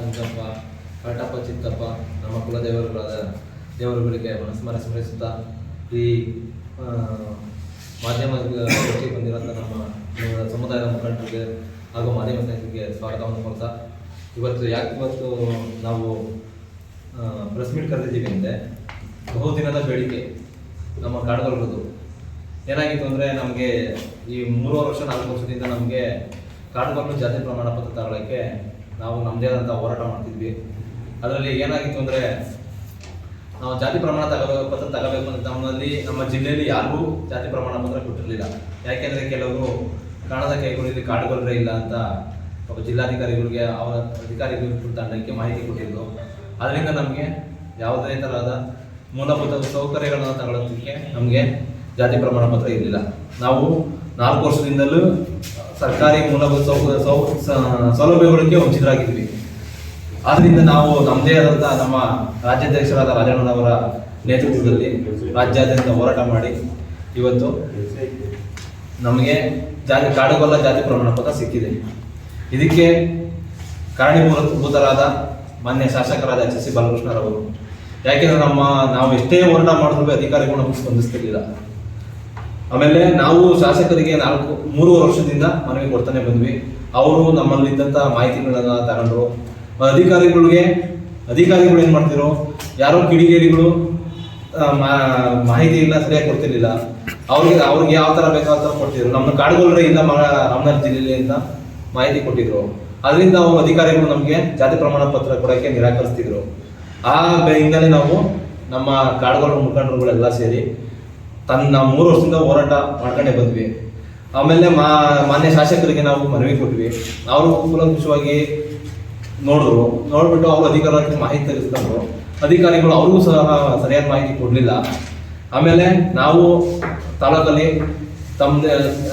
ಚಿಂಚಪ್ಪ ಕರಟಪ್ಪ ಚಿತ್ತಪ್ಪ, ನಮ್ಮ ಕುಲದೇವರುಗಳಾದ ದೇವರುಗಳಿಗೆ ಮನಸ್ಮರ ಸ್ಮರಿಸುತ್ತಾ ಈ ಮಾಧ್ಯಮ ಗೋಷ್ಠಿಗೆ ನಮ್ಮ ಸಮುದಾಯದ ಮುಖಂಡರಿಗೆ ಹಾಗೂ ಮಾಧ್ಯಮ ಸ್ನೇಹಿತರಿಗೆ ಸ್ವಾಗತವನ್ನು ಕೊಡ್ತಾ ಇವತ್ತು ಯಾಕೆ ಇವತ್ತು ನಾವು ಪ್ರೆಸ್ ಮೀಟ್ ಕರೆದಿದ್ದೀವಿ ಅಂದರೆ ಬಹುದಿನದ ಬೇಡಿಕೆ ನಮ್ಮ ಕಾಡುಗಳದ್ದು ಏನಾಗಿತ್ತು ಅಂದರೆ ನಮಗೆ ಈ ಮೂರು ವರ್ಷ, ನಾಲ್ಕು ವರ್ಷದಿಂದ ನಮಗೆ ಕಾಡುಗಳನ್ನು ಜಾತಿ ಪ್ರಮಾಣ ಪತ್ರ ತಗೊಳ್ಳೋಕ್ಕೆ ನಾವು ನಮ್ಮದೇ ಆದಂಥ ಹೋರಾಟ ಮಾಡ್ತಿದ್ವಿ. ಅದರಲ್ಲಿ ಏನಾಗಿತ್ತು ಅಂದರೆ, ನಾವು ಜಾತಿ ಪ್ರಮಾಣ ತಗೋಬೇಕು ಪತ್ರ ತಗೋಬೇಕು ಅಂತ ನಮ್ಮಲ್ಲಿ ನಮ್ಮ ಜಿಲ್ಲೆಯಲ್ಲಿ ಯಾರಿಗೂ ಜಾತಿ ಪ್ರಮಾಣ ಪತ್ರ ಕೊಟ್ಟಿರಲಿಲ್ಲ. ಯಾಕೆಂದರೆ ಕೆಲವರು ಕಾಣದ ಕೈಗೊಂಡಿದ್ದು ಕಾಡುಗೊಳ್ಳ್ರೆ ಇಲ್ಲ ಅಂತ ಜಿಲ್ಲಾಧಿಕಾರಿಗಳಿಗೆ ಅವರ ಅಧಿಕಾರಿಗಳು ತಂಡಕ್ಕೆ ಮಾಹಿತಿ ಕೊಟ್ಟಿದ್ದರು ಅದರಿಂದ ನಮಗೆ ಯಾವುದೇ ಥರದ ಮೂಲಭೂತ ಸೌಕರ್ಯಗಳನ್ನು ತಗೊಳ್ಳೋದಕ್ಕೆ ನಮಗೆ ಜಾತಿ ಪ್ರಮಾಣ ಪತ್ರ ಇರಲಿಲ್ಲ. ನಾವು ನಾಲ್ಕು ವರ್ಷದಿಂದಲೂ ಸರ್ಕಾರಿ ಮೂಲಭೂತ ಸೌ ಸೌ ಸೌಲಭ್ಯಗಳಿಗೆ ವಂಚಿತರಾಗಿದ್ವಿ. ಆದ್ದರಿಂದ ನಾವು ನಮ್ಮದೇ ಆದಂಥ ನಮ್ಮ ರಾಜ್ಯಾಧ್ಯಕ್ಷರಾದ ರಾಜಣ್ಣನವರ ನೇತೃತ್ವದಲ್ಲಿ ರಾಜ್ಯಾದ್ಯಂತ ಹೋರಾಟ ಮಾಡಿ ಇವತ್ತು ನಮಗೆ ಜಾತಿ, ಕಾಡುಗೊಲ್ಲ ಜಾತಿ ಪ್ರಮಾಣ ಪತ್ರ ಸಿಕ್ಕಿದೆ. ಇದಕ್ಕೆ ಕಾರಣೀಭೂತರಾದ ಮಾನ್ಯ ಶಾಸಕರಾದ ಎಚ್ ಎಸ್ ಸಿ ಬಾಲಕೃಷ್ಣರವರು, ಯಾಕೆಂದ್ರೆ ನಮ್ಮ, ನಾವು ಎಷ್ಟೇ ಹೋರಾಟ ಮಾಡಿದ್ರು ಅಧಿಕಾರಿಗಳನ್ನ ಸ್ಪಂದಿಸ್ತಿರ್ಲಿಲ್ಲ. ಆಮೇಲೆ ನಾವು ಶಾಸಕರಿಗೆ ನಾಲ್ಕು, ಮೂರು ವರ್ಷದಿಂದ ಮನವಿ ಕೊಡ್ತಾನೆ ಬಂದ್ವಿ. ಅವರು ನಮ್ಮಲ್ಲಿದ್ದಂಥ ಮಾಹಿತಿಗಳನ್ನ ತಗೊಂಡ್ರು. ಅಧಿಕಾರಿಗಳಿಗೆ, ಅಧಿಕಾರಿಗಳು ಏನು ಮಾಡ್ತಿರೋ ಯಾರೋ ಕಿಡಿಗೇಡಿಗಳು ಮಾ- ಮಾಹಿತಿ ಇಲ್ಲ, ಸರಿಯಾಗಿ ಕೊಡ್ತಿರ್ಲಿಲ್ಲ. ಅವ್ರಿಗೆ ಅವ್ರಿಗೆ ಯಾವ ಥರ ಬೇಕಾದ ಥರ ಕೊಡ್ತಿದ್ರು. ನಮ್ಮ ಕಾಡುಗೊಲ್ಲರೇ ಇಲ್ಲ ಮ ರಾಮನಗರ ಜಿಲ್ಲೆಯಲ್ಲಿ ಅಂತ ಮಾಹಿತಿ ಕೊಟ್ಟಿದ್ರು. ಅದರಿಂದ ಅವರು ಅಧಿಕಾರಿಗಳು ನಮಗೆ ಜಾತಿ ಪ್ರಮಾಣ ಪತ್ರ ಕೊಡೋಕ್ಕೆ ನಿರಾಕರಿಸ್ತಿದ್ರು. ಆ ಹಿನ್ನೆಲೆ ನಾವು ನಮ್ಮ ಕಾಡುಗೊಲ್ಲರ ಮುಖಂಡರುಗಳೆಲ್ಲ ಸೇರಿ ತನ್ನ ಮೂರು ವರ್ಷದಿಂದ ಹೋರಾಟ ಮಾಡ್ಕೊಂಡೆ ಬಂದ್ವಿ. ಆಮೇಲೆ ಮಾ, ಮಾನ್ಯ ಶಾಸಕರಿಗೆ ನಾವು ಮನವಿ ಕೊಟ್ವಿ. ಅವರು ಕೂಲಂಕುಷವಾಗಿ ನೋಡಿದ್ರು. ನೋಡ್ಬಿಟ್ಟು ಅವರು ಅಧಿಕಾರಿಗಳಿಗೆ ಮಾಹಿತಿ ತರಿಸ್ಕೊಂಡ್ರು ಅಧಿಕಾರಿಗಳು ಅವ್ರಿಗೂ ಸಹ ಸರಿಯಾದ ಮಾಹಿತಿ ಕೊಡಲಿಲ್ಲ. ಆಮೇಲೆ ನಾವು ತಾಲೂಕಲ್ಲಿ ತಮ್ಮದೇ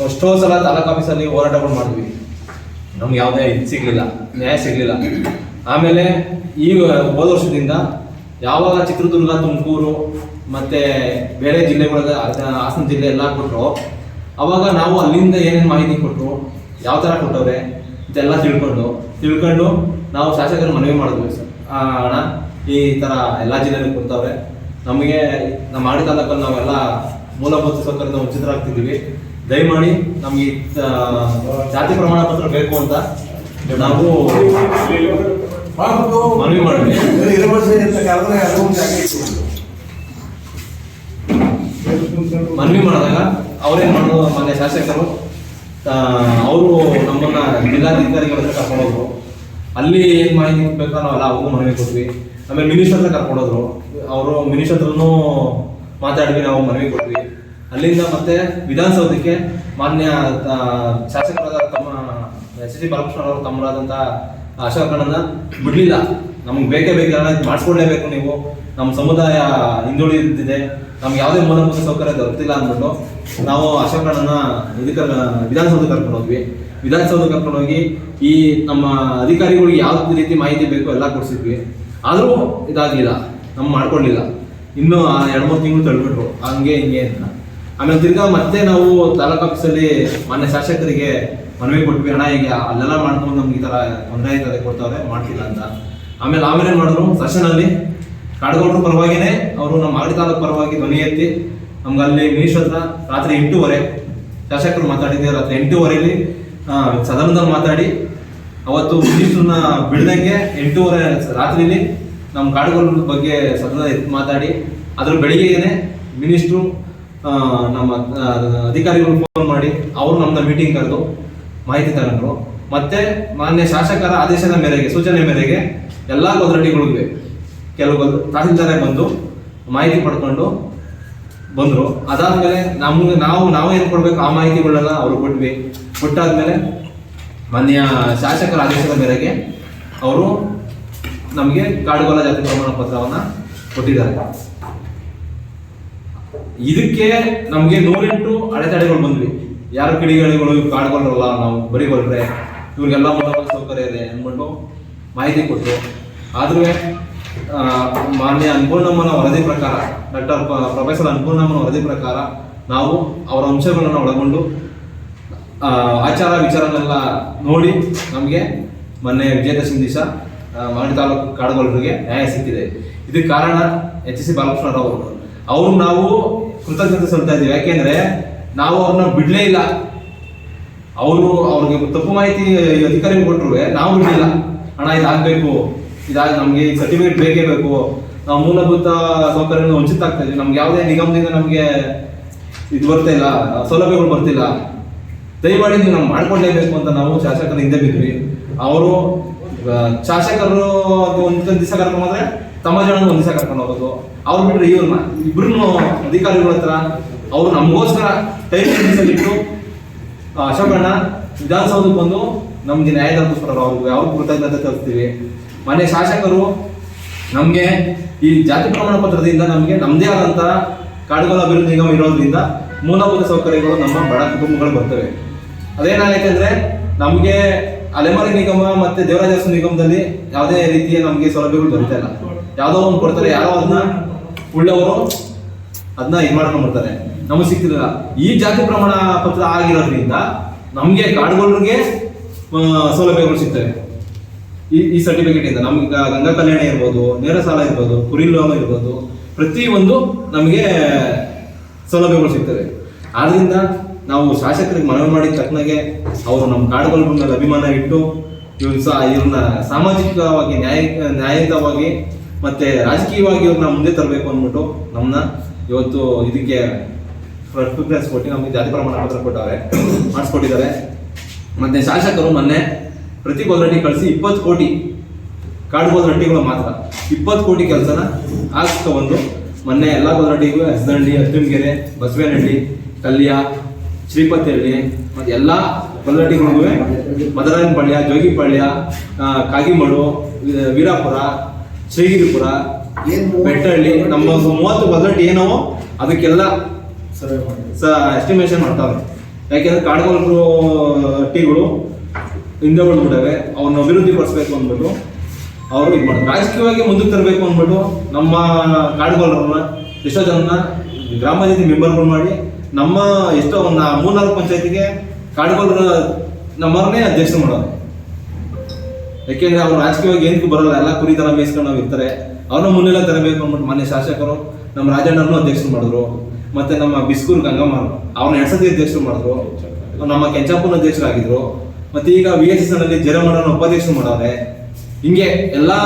ಎಷ್ಟೋ ಸಲ ತಾಲೂಕು ಆಫೀಸಲ್ಲಿ ಹೋರಾಟಗಳು ಮಾಡಿದ್ವಿ. ನಮ್ಗೆ ಯಾವುದೇ ಇದು ಸಿಗಲಿಲ್ಲ. ನ್ಯಾಯ ಸಿಗಲಿಲ್ಲ. ಆಮೇಲೆ ಈ ಹೋದ ವರ್ಷದಿಂದ ಯಾವಾಗ ಚಿತ್ರದುರ್ಗ, ತುಮಕೂರು ಮತ್ತೆ ಬೇರೆ ಜಿಲ್ಲೆಗಳಿಗೆ ಹಾಸನ ಜಿಲ್ಲೆ ಎಲ್ಲ ಕೊಟ್ಟರು ಅವಾಗ ನಾವು ಅಲ್ಲಿಂದ ಏನೇನು ಮಾಹಿತಿ ಕೊಟ್ಟರು ಯಾವ ಥರ ಕೊಟ್ಟವ್ರೆ ಇದೆಲ್ಲ ತಿಳ್ಕೊಂಡು ತಿಳ್ಕೊಂಡು ನಾವು ಶಾಸಕರು ಮನವಿ ಮಾಡಿದ್ವಿ ಸರ್. ಆ, ಅಣ್ಣ ಈ ಥರ ಎಲ್ಲ ಜಿಲ್ಲೆಯಲ್ಲೂ ಕೊಡ್ತಾವ್ರೆ. ನಮಗೆ ನಮ್ಮ ಆಡಿ ತಾಲೂಕಲ್ಲಿ ನಾವೆಲ್ಲ ಮೂಲಭೂತ ಸೌಕರ್ಯದ ವಂಚಿತರಾಗ್ತಿದ್ದೀವಿ ದಯಮಾಡಿ ನಮಗೆ ಜಾತಿ ಪ್ರಮಾಣ ಪತ್ರ ಬೇಕು ಅಂತ ನಾವು ಮನವಿ ಮಾಡಿದ್ವಿ. ಮನವಿ ಮಾಡಿದಾಗ ಅವ್ರೇನ್ ಮಾಡೋದು? ಮಾನ್ಯ ಶಾಸಕರು ಅವರು ನಮ್ಮನ್ನ ಜಿಲ್ಲಾಧಿಕಾರಿಗಳ ಕರ್ಕೊಂಡೋದ್ರು. ಅಲ್ಲಿ ಏನ್ ಮಾಹಿತಿ ಬೇಕೋ ನಾವೆಲ್ಲ ಅವ್ರಿಗೂ ಮನವಿ ಕೊಟ್ವಿ. ಆಮೇಲೆ ಮಿನಿಸ್ಟರ್ ಹತ್ರ ಕರ್ಕೊಂಡೋದ್ರು. ಅವರು ಮಿನಿಸ್ಟರ್ ಮಾತಾಡಿದ್ವಿ ನಾವು ಮನವಿ ಕೊಟ್ವಿ. ಅಲ್ಲಿಂದ ಮತ್ತೆ ವಿಧಾನಸೌಧಕ್ಕೆ ಮಾನ್ಯ ಶಾಸಕರಾದ ತಮ್ಮ, ಎಸ್ ಸಿ ಬಾಲಕೃಷ್ಣ ಅವರು ತಮ್ಮರಾದಂಥ ಅಶೋಕಣ್ಣನ ಬಿಡ್ಲಿಲ್ಲ. ನಮ್ಗೆ ಬೇಕೇ ಬೇಕು ಮಾಡಿಸ್ಕೊಡ್ಲೇಬೇಕು ನೀವು. ನಮ್ಮ ಸಮುದಾಯ ಹಿಂದುಳಿದಿದೆ ನಮ್ಗೆ ಯಾವುದೇ ಮೂಲಭೂತ ಸೌಕರ್ಯ ದೊರಕಿಲ್ಲ ಅಂದ್ಬಿಟ್ಟು ನಾವು ಅಶೋಕಣ್ಣನ ಇದಕ್ಕೆ ವಿಧಾನಸೌಧ ಕರ್ಕೊಂಡು ಹೋದ್ವಿ. ವಿಧಾನಸೌಧ ಕರ್ಕೊಂಡು ಹೋಗಿ ಈ ನಮ್ಮ ಅಧಿಕಾರಿಗಳಿಗೆ ಯಾವ ರೀತಿ ಮಾಹಿತಿ ಬೇಕು ಎಲ್ಲ ಕೊಡಿಸಿದ್ವಿ. ಆದರೂ ಇದಾಗಲಿಲ್ಲ ನಮ್ಮ ಮಾಡ್ಕೊಳ್ಳಿಲ್ಲ ಇನ್ನೂ ಎರಡು ಮೂರು ತಿಂಗಳು ತಳ್ಬಿಟ್ರು, ಹಂಗೆ ಹಿಂಗೆ ಅಂತ. ಆಮೇಲೆ ತಿರ್ಗಾ ಮತ್ತೆ ನಾವು ತಾಲೂಕು ಆಫೀಸಲ್ಲಿ ಮಾನ್ಯ ಶಾಸಕರಿಗೆ ಮನವಿ ಕೊಟ್ವಿ, ಅಣ್ಣ, ಈಗ ಅಲ್ಲೆಲ್ಲ ಮಾಡ್ಕೊಂಡು ನಮ್ಗೆ ಈ ಥರ ತೊಂದರೆ ಆಯ್ತದೆ, ಕೊಡ್ತಾವ್ರೆ, ಮಾಡ್ತಿಲ್ಲ ಅಂತ. ಆಮೇಲೆ ಆಮೇಲೆ ಮಾಡಿದ್ರು? ಸೆಷನಲ್ಲಿ ಕಾಡುಗೌಡರ ಪರವಾಗಿನೇ ಅವರು ನಮ್ಮ ಮಾಗಡಿ ತಾಲೂಕು ಪರವಾಗಿ ಧ್ವನಿ ಎತ್ತಿ ನಮ್ಗೆ ಅಲ್ಲಿ ಮಿನಿಸ್ಟರ್ ಹತ್ರ ರಾತ್ರಿ ಎಂಟೂವರೆ ಶಾಸಕರು ಮಾತಾಡಿದ್ದೆ. ರಾತ್ರಿ ಎಂಟೂವರೆಯಲ್ಲಿ ಸದನದಲ್ಲಿ ಮಾತಾಡಿ ಅವತ್ತು ಮಿನಿಸ್ಟ್ರನ್ನ ಬಿಡ್ದಂಗೆ ಎಂಟೂವರೆ ರಾತ್ರಿಲಿ ನಮ್ಮ ಕಾಡುಗಳ ಬಗ್ಗೆ ಸದನ ಮಾತಾಡಿ, ಅದ್ರ ಬೆಳಿಗ್ಗೆನೆ ಮಿನಿಸ್ಟ್ರು ನಮ್ಮ ಅಧಿಕಾರಿಗಳು ಫೋನ್ ಮಾಡಿ, ಅವರು ನಮ್ಮನ್ನ ಮೀಟಿಂಗ್ ಕರೆದು ಮಾಹಿತಿ ತಗೊಂಡ್ರು. ಮತ್ತೆ ಮಾನ್ಯ ಶಾಸಕರ ಆದೇಶದ ಮೇರೆಗೆ, ಸೂಚನೆ ಮೇರೆಗೆ ಎಲ್ಲ ಇವೆ ಕೆಲವು ತಹಸೀಲ್ದಾರೇ ಬಂದು ಮಾಹಿತಿ ಪಡ್ಕೊಂಡು ಬಂದರು. ಅದಾದ್ಮೇಲೆ ನಮ್ಗೆ ನಾವು ನಾವೇನು ಕೊಡ್ಬೇಕು? ಆ ಮಾಹಿತಿಗಳನ್ನ ಅವ್ರು ಕೊಟ್ವಿ. ಕೊಟ್ಟಾದ್ಮೇಲೆ ಮಾನ್ಯ ಶಾಸಕರ ಆದೇಶದ ಮೇರೆಗೆ ಅವರು ನಮಗೆ ಕಾಡುಗೋಲ ಜಾತಿ ಪ್ರಮಾಣ ಪತ್ರವನ್ನ ಕೊಟ್ಟಿದ್ದಾರೆ. ಇದಕ್ಕೆ ನಮಗೆ ನೂರೆಂಟು ಅಡೆತಡೆಗಳು ಬಂದ್ವಿ. ಯಾರು ಕಿಡಿಗಳಿಗಳು ಕಾಡುಗೊಲ್ಲರಲ್ಲ ನಾವು ಬರಿಗೊಲ್ರೆ ಇವ್ರಿಗೆಲ್ಲ ಮೂಲಭೂತ ಸೌಕರ್ಯ ಇದೆ ಅಂದ್ಬಿಟ್ಟು ಮಾಹಿತಿ ಕೊಟ್ಟರು. ಆದ್ರೂ ಮಾನ್ಯ ಅನ್ಪೂರ್ಣಮ್ಮನ ವರದಿ ಪ್ರಕಾರ, ಡಾಕ್ಟರ್ ಪ್ರೊಫೆಸರ್ ಅನ್ಪೂರ್ಣಮ್ಮನ ವರದಿ ಪ್ರಕಾರ ನಾವು ಅವರ ಅಂಶಗಳನ್ನು ಒಳಗೊಂಡು ಆಚಾರ ವಿಚಾರನೆಲ್ಲ ನೋಡಿ ನಮಗೆ ಮೊನ್ನೆ ವಿಜಯದಶಮಿ ದಿವಸ ಮಾಗಡಿ ತಾಲೂಕು ಕಾಡುಗೊಳರಿಗೆ ನ್ಯಾಯ ಸಿಕ್ಕಿದೆ. ಇದಕ್ಕೆ ಕಾರಣ ಎಚ್ ಸಿ ಬಾಲಕೃಷ್ಣರಾವ್ ಅವರು. ಅವ್ರು ನಾವು ಕೃತಜ್ಞತೆ ಸಲ್ತಾ ಇದ್ದೀವಿ. ಯಾಕೆಂದ್ರೆ ನಾವು ಅವ್ರನ್ನ ಬಿಡಲೇ ಇಲ್ಲ. ಅವರು ಅವ್ರಿಗೆ ತಪ್ಪು ಮಾಹಿತಿ ಅಧಿಕಾರಿಗಳು ಕೊಟ್ಟರು ನಾವು ಬಿಡಲಿಲ್ಲ ಹಣ ಇದಾಗಬೇಕು. ಇದಾಗ, ನಮಗೆ ಸರ್ಟಿಫಿಕೇಟ್ ಬೇಕೇ ಬೇಕು. ನಾವು ಮೂಲಭೂತ ಸೌಕರ್ಯದಿಂದ ವಂಚಿತ ಆಗ್ತಾ ಇದ್ವಿ ನಮ್ಗೆ ಯಾವುದೇ ನಿಗಮದಿಂದ ನಮಗೆ ಇದು ಬರ್ತಾ ಇಲ್ಲ, ಸೌಲಭ್ಯಗಳು ಬರ್ತಿಲ್ಲ. ದಯಮಾಡಿ ನೀವು ನಾವು ಮಾಡ್ಕೊಳ್ಳೇಬೇಕು ಅಂತ ನಾವು ಶಾಸಕರ ಹಿಂದೆ ಬಿದ್ವಿ ಅವರು ಶಾಸಕರು ಒಂದು ದಿವಸ ಕರ್ಕೊಂಡು ಹೋದ್ರೆ ತಮ್ಮ ಜನ ಒಂದು ದಿವಸ ಕರ್ಕೊಂಡು ಹೋಗೋದು. ಅವ್ರು ಬಿಟ್ಟರೆ ಇವ್ರನ್ನ. ಇಬ್ರು ಅಧಿಕಾರಿಗಳ ಹತ್ರ ಅವ್ರು ನಮಗೋಸ್ಕರ ಟೈಮ್ ಇಟ್ಟು ಅಶೋಕಣ್ಣ ವಿಧಾನಸೌಧಕ್ಕೆ ಬಂದು ನಮ್ಗೆ ನ್ಯಾಯ ತಲುಪಿಸ್ಕೊಡೋರು ಅವ್ರಿಗೆ ಯಾವ ಕೃತಜ್ಞತೆ ತಲುಪ್ತೀವಿ ಮನೆ ಶಾಸಕರು, ನಮಗೆ ಈ ಜಾತಿ ಪ್ರಮಾಣ ಪತ್ರದಿಂದ ನಮಗೆ ನಮ್ಮದೇ ಆದಂಥ ಕಾಡುಗಳ ಅಭಿವೃದ್ಧಿ ನಿಗಮ ಇರೋದ್ರಿಂದ ಮೂಲಭೂತ ಸೌಕರ್ಯಗಳು ನಮ್ಮ ಬಡ ಕುಟುಂಬಗಳು ಬರ್ತವೆ. ಅದೇನಾಗೈತೆ ಅಂದ್ರೆ ನಮಗೆ ಅಲೆಮಾರಿ ನಿಗಮ ಮತ್ತೆ ದೇವರಾಜಸ್ವ ನಿಗಮದಲ್ಲಿ ಯಾವುದೇ ರೀತಿಯ ನಮಗೆ ಸೌಲಭ್ಯಗಳು ದೊರೀತಾ ಇಲ್ಲ. ಯಾವುದೋ ಒಂದು ಕೊಡ್ತಾರೆ, ಯಾರೋ ಅದನ್ನ ಉಳ್ಳವರು ಅದನ್ನ ಇದು ಮಾಡ್ಕೊಂಡ್ ಬರ್ತಾರೆ. ನಮಗೆ ಸಿಕ್ತಿರಲಿಲ್ಲ ಈ ಜಾತಿ ಪ್ರಮಾಣ ಪತ್ರ ಆಗಿರೋದ್ರಿಂದ ನಮಗೆ ಕಾಡುಗಳಿಗೆ ಸೌಲಭ್ಯಗಳು ಸಿಗ್ತವೆ. ಈ ಈ ಸರ್ಟಿಫಿಕೇಟ್ ಇಂದ. ನಮ್ಗೆ ಗಂಗಾ ಕಲ್ಯಾಣ ಇರ್ಬೋದು, ನೇರ ಸಾಲ ಇರ್ಬೋದು, ಕುರಿ ಲೋನ್ ಇರ್ಬೋದು ಪ್ರತಿಯೊಂದು ನಮಗೆ ಸೌಲಭ್ಯಗಳು ಸಿಗ್ತವೆ. ಆದ್ರಿಂದ ನಾವು ಶಾಸಕರಿಗೆ ಮನವಿ ಮಾಡಿದ ತಕ್ಕನಾಗೆ ಅವರು ನಮ್ಮ ಕಾಡುಗಳ ಮೇಲೆ ಅಭಿಮಾನ ಇಟ್ಟು ಇವ್ರು ಸಹ ಇವ್ರನ್ನ ಸಾಮಾಜಿಕವಾಗಿ, ನ್ಯಾಯ, ನ್ಯಾಯಯುತವಾಗಿ ಮತ್ತೆ ರಾಜಕೀಯವಾಗಿ ಇವ್ರನ್ನ ಮುಂದೆ ತರಬೇಕು ಅಂದ್ಬಿಟ್ಟು ನಮ್ಮನ್ನ ಇವತ್ತು ಇದಕ್ಕೆ ಪ್ರಿಫರೆನ್ಸ್ ಕೊಟ್ಟು ನಮಗೆ ಜಾತಿ ಪ್ರಮಾಣ ಪತ್ರ ಕೊಟ್ಟವ್ರೆ? ಮಾಡಿಸ್ಕೊಟ್ಟಿದ್ದಾರೆ. ಮತ್ತೆ ಶಾಸಕರು ಮೊನ್ನೆ ಪ್ರತಿ ಗೋಲ್ರಟ್ಟಿ ಕಳಿಸಿ ಇಪ್ಪತ್ತು ಕೋಟಿ. ಕಾಡು ಗೋಲ್ರಟ್ಟಿಗಳು ಮಾತ್ರ. ಇಪ್ಪತ್ತು ಕೋಟಿ ಕೆಲಸನ ಹಾಕ್ಸ್ಕೊಬಂದು ಮೊನ್ನೆ ಎಲ್ಲ ಗೋಲ್ರಟ್ಟಿಗೂ ಹಸ್ದಹಳ್ಳಿ ಹತ್ತಿಮಗೆರೆ ಬಸವೇನಹಳ್ಳಿ ಕಲ್ಯ ಶ್ರೀಪತಿಹಳ್ಳಿ ಮತ್ತೆ ಎಲ್ಲ ಗೋಲ್ರಟ್ಟಿಗಳಿಗೂ ಮದರಾಯನಪಳ್ಯ ಜೋಗಿಪಳ್ಯ ಕಾಗಿಮಡು ವೀರಾಪುರ ಶ್ರೀಗಿರಿಪುರ ಬೆಟ್ಟಹಳ್ಳಿ ನಮ್ಮ ಮೂವತ್ತು ಗೋಲ್ರಟ್ಟಿ ಏನೋ ಅದಕ್ಕೆಲ್ಲ ಸ ಎಸ್ಟಿಮೇಷನ್ ಮಾಡ್ತಾವೆ ಯಾಕೆಂದ್ರೆ ಕಾಡುಗೊಳರು ಟೀಗಳು ಹಿಂದೆ ಬಿಡವೆ ಅವ್ರನ್ನ ಅಭಿವೃದ್ಧಿ ಪಡಿಸ್ಬೇಕು ಅಂದ್ಬಿಟ್ಟು ಅವರು ಇದು ಮಾಡ್ತಾರೆ. ರಾಜಕೀಯವಾಗಿ ಮುಂದಕ್ಕೆ ತರಬೇಕು ಅಂದ್ಬಿಟ್ಟು ನಮ್ಮ ಕಾಡುಗೊಳರನ್ನ ಎಷ್ಟೋ ಜನ ಗ್ರಾಮ ಪಂಚಾಯತಿ ಮೆಂಬರ್ಗಳು ಮಾಡಿ ನಮ್ಮ ಎಷ್ಟೋ ಒಂದು ಮೂರ್ನಾಲ್ಕು ಪಂಚಾಯತಿಗೆ ಕಾಡುಗೊಳರ ನಮ್ಮವ್ರನ್ನೇ ಅಧ್ಯಕ್ಷ ಮಾಡೋದು. ಯಾಕೆಂದ್ರೆ ಅವ್ರು ರಾಜಕೀಯವಾಗಿ ಏನಕ್ಕೂ ಬರಲ್ಲ, ಎಲ್ಲ ಕುರಿ ತರ ಬೇಯಿಸ್ಕೊಂಡು ನಾವು ಇರ್ತಾರೆ. ಅವ್ರನ್ನ ಮುನ್ನೆಲ್ಲ ತರಬೇಕು ಅಂದ್ಬಿಟ್ಟು ಮಾನ್ಯ ಶಾಸಕರು ನಮ್ಮ ರಾಜಣ್ಣರನ್ನು ಅಧ್ಯಕ್ಷ ಮಾಡಿದ್ರು. ಮತ್ತೆ ನಮ್ಮ ಬಿಸ್ಕೂರ್ ಗಂಗಮ್ಮ ಅವ್ರನ್ನ ಎರಡ್ ಸತಿ ಅಧ್ಯಕ್ಷರು ಮಾಡಿದ್ರು. ನಮ್ಮ ಕೆಂಚಾಪುರ ಅಧ್ಯಕ್ಷರಾಗಿದ್ರು. ಮತ್ತೆ ಈಗ ವಿ ಎಸ್ ಎಸ್ನಲ್ಲಿ ಜಯರಾಮಣ್ಣನ ಉಪಾಧ್ಯಕ್ಷರು ಮಾಡವ್ರೆ ಹಿಂಗೆ ಎಲ್ಲಾ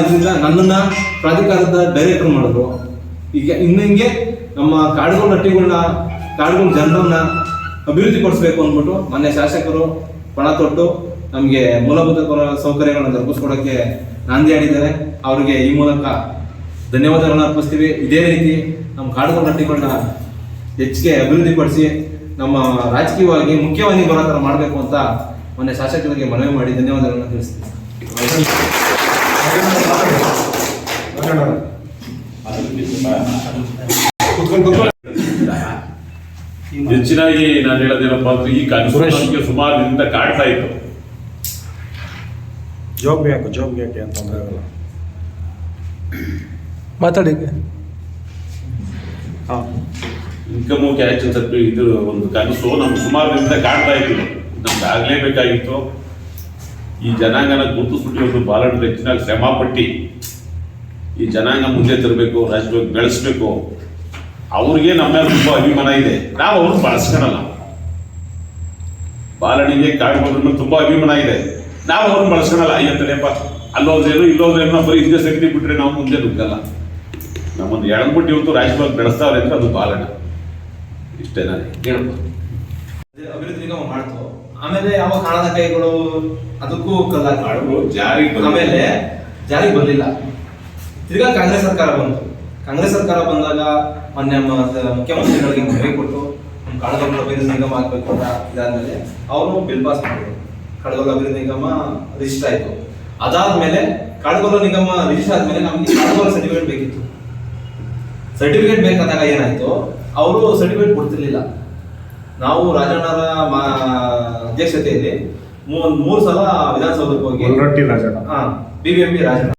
ಇದರಿಂದ ನನ್ನನ್ನ ಪ್ರಾಧಿಕಾರದ ಡೈರೆಕ್ಟರ್ ಮಾಡಿದ್ರು. ಈಗ ಇನ್ನು ನಮ್ಮ ಕಾಡುಗಳ ನಟ್ಟಿಗಳನ್ನ ಕಾಡುಗಳ ಜನರನ್ನ ಅಭಿವೃದ್ಧಿ ಪಡಿಸ್ಬೇಕು ಅಂದ್ಬಿಟ್ಟು ಮೊನ್ನೆ ಶಾಸಕರು ಪಣ ತೊಟ್ಟು ನಮಗೆ ಮೂಲಭೂತ ಕೊರ- ಸೌಕರ್ಯಗಳನ್ನ ದೊರಕಿಸ್ಕೊಡಕ್ಕೆ ನಾಂದಿ ಆಡಿದ್ದಾರೆ ಅವರಿಗೆ ಈ ಮೂಲಕ ಧನ್ಯವಾದಗಳನ್ನ ಅರ್ಪಿಸ್ತೀವಿ. ಇದೇ ರೀತಿ ನಮ್ಮ ಕಾಡುಗಳ ಹಟ್ಟಿಗಳನ್ನ ಹೆಚ್ಚಿಗೆ ಅಭಿವೃದ್ಧಿಪಡಿಸಿ ನಮ್ಮ ರಾಜಕೀಯವಾಗಿ ಮುಖ್ಯವಾಗಿ ಬರೋ ಥರ ಮಾಡಬೇಕು ಅಂತ ಮೊನ್ನೆ ಶಾಸಕರಿಗೆ ಮನವಿ ಮಾಡಿ ಧನ್ಯವಾದಗಳನ್ನು ತಿಳಿಸ್ತೀವಿ. ಹೆಚ್ಚಿನಾಗಿ ನಾನು ಹೇಳೋದೇನಪ್ಪ ಅಂದ್ರೆ ಈ ಕನಸು ನಮ್ಗೆ ಸುಮಾರು ದಿನದಿಂದ ಕಾಡ್ತಾ ಇತ್ತು. ಜಾಬ್ ಬೇಕು ಜಾಬ್ ಯಾಕೆ ಅಂತಂದ್ರೆ ಮಾತಾಡಿ. ಇನ್ಕಮು ಕ್ಯಾಚ್ ಸರ್ಟಿ ಇದು ಒಂದು ಕನಸು ನಮ್ಗೆ ಸುಮಾರು ದಿನದಿಂದ ಕಾಣ್ತಾ ಇತ್ತು ನಮ್ಗೆ ಆಗ್ಲೇಬೇಕಾಗಿತ್ತು ಈ ಜನಾಂಗನ ಗುರುತಿಸ್ಬಿಟ್ಟು ಒಂದು ಬಾಲಕರು ಹೆಚ್ಚಿನಾಗಿ ಶ್ರಮ ಪಟ್ಟಿ ಈ ಜನಾಂಗ ಮುಂದೆ ತರಬೇಕು, ರಾಜ್ಯವಾಗಿ ಬೆಳೆಸ್ಬೇಕು. ಅವ್ರಿಗೆ ನಮ್ಮ ತುಂಬಾ ಅಭಿಮಾನ ಇದೆ. ನಾವು ಅವ್ರನ್ನ ಬಳಸ್ಕೊಳಲ್ಲ. ಬಾಲಣಿಗೆ ಮೇಲೆ ತುಂಬಾ ಅಭಿಮಾನ ಇದೆ. ನಾವು ಅವ್ರನ್ನ ಬಳಸ್ಕೊಳಲ್ಲ. ಅಯ್ಯಂತೇನಪ್ಪ ಅಲ್ಲೋದ್ರೇನು, ಇಲ್ಲೋದ್ರೇನು, ಬರೀ ಹಿಂದೆ ಸೆಕ್ಟಿ ಬಿಟ್ರೆ ನಾವು ಮುಂದೆ ನುಗ್ಗಲ್ಲ ನಮ್ಮೊಂದು ಎಳಂಬಿಟ್ಟು ಇವತ್ತು ರಾಜ್ಯವಾಗಿ ಬೆಳೆಸ್ತಾವ್ರೆ ಅಂದ್ರೆ ಅದು ಬಾಲಣ ಇಷ್ಟೇ ನಾನು ಹೇಳಪ್ಪ. ಅದೇ ಅಭಿವೃದ್ಧಿ ನಿಗಮ ಮಾಡ್ತು. ಆಮೇಲೆ ಯಾವ ಕಾಣದ ಕೈಗಳು? ಅದಕ್ಕೂ ಕಲ್ಲಾಗಿ ಕಾಡುಗಳು ಜಾರಿಗೆ ಆಮೇಲೆ ಜಾರಿಗೆ ಬಂದಿಲ್ಲ. ತಿರ್ಗಾ ಕಾಂಗ್ರೆಸ್ ಸರ್ಕಾರ ಬಂತು. ಕಾಂಗ್ರೆಸ್ ಸರ್ಕಾರ ಬಂದಾಗ ಮೊನ್ನೆ ಮುಖ್ಯಮಂತ್ರಿಗಳಿಗೆ ಮನವಿ ಕೊಟ್ಟು ನಮ್ಮ ಅಭಿವೃದ್ಧಿ ನಿಗಮ ಆಗ್ಬೇಕು ಅಂತ ಇದಾದ್ಮೇಲೆ ಅವರು ಬಿಲ್ ಪಾಸ್ ಮಾಡಿದ್ರು. ಕಾಡುಗಳ ಅಭಿವೃದ್ಧಿ ನಿಗಮ ರಿಜಿಸ್ಟರ್ ಆಯ್ತು. ಅದಾದ್ಮೇಲೆ ಕಾಡುಗಳ ನಿಗಮ ರಿಜಿಸ್ಟರ್ ಆದ್ಮೇಲೆ ನಮಗೆ ಸರ್ಟಿಫಿಕೇಟ್ ಬೇಕಿತ್ತು. ಸರ್ಟಿಫಿಕೇಟ್ ಬೇಕಾದಾಗ ಏನಾಯ್ತು? ಅವರು ಸರ್ಟಿಫಿಕೇಟ್ ಕೊಡ್ತಿರ್ಲಿಲ್ಲ. ನಾವು ರಾಜಣ್ಣರ ಮಾ- ಅಧ್ಯಕ್ಷತೆಯಲ್ಲಿ ಮೂರು ಸಲ ವಿಧಾನಸೌಧಕ್ಕೆ ಹೋಗಿ ಬಿ ರಾಜಣ್ಣ. ಹಾ ಪಿ ರಾಜಣ್ಣ.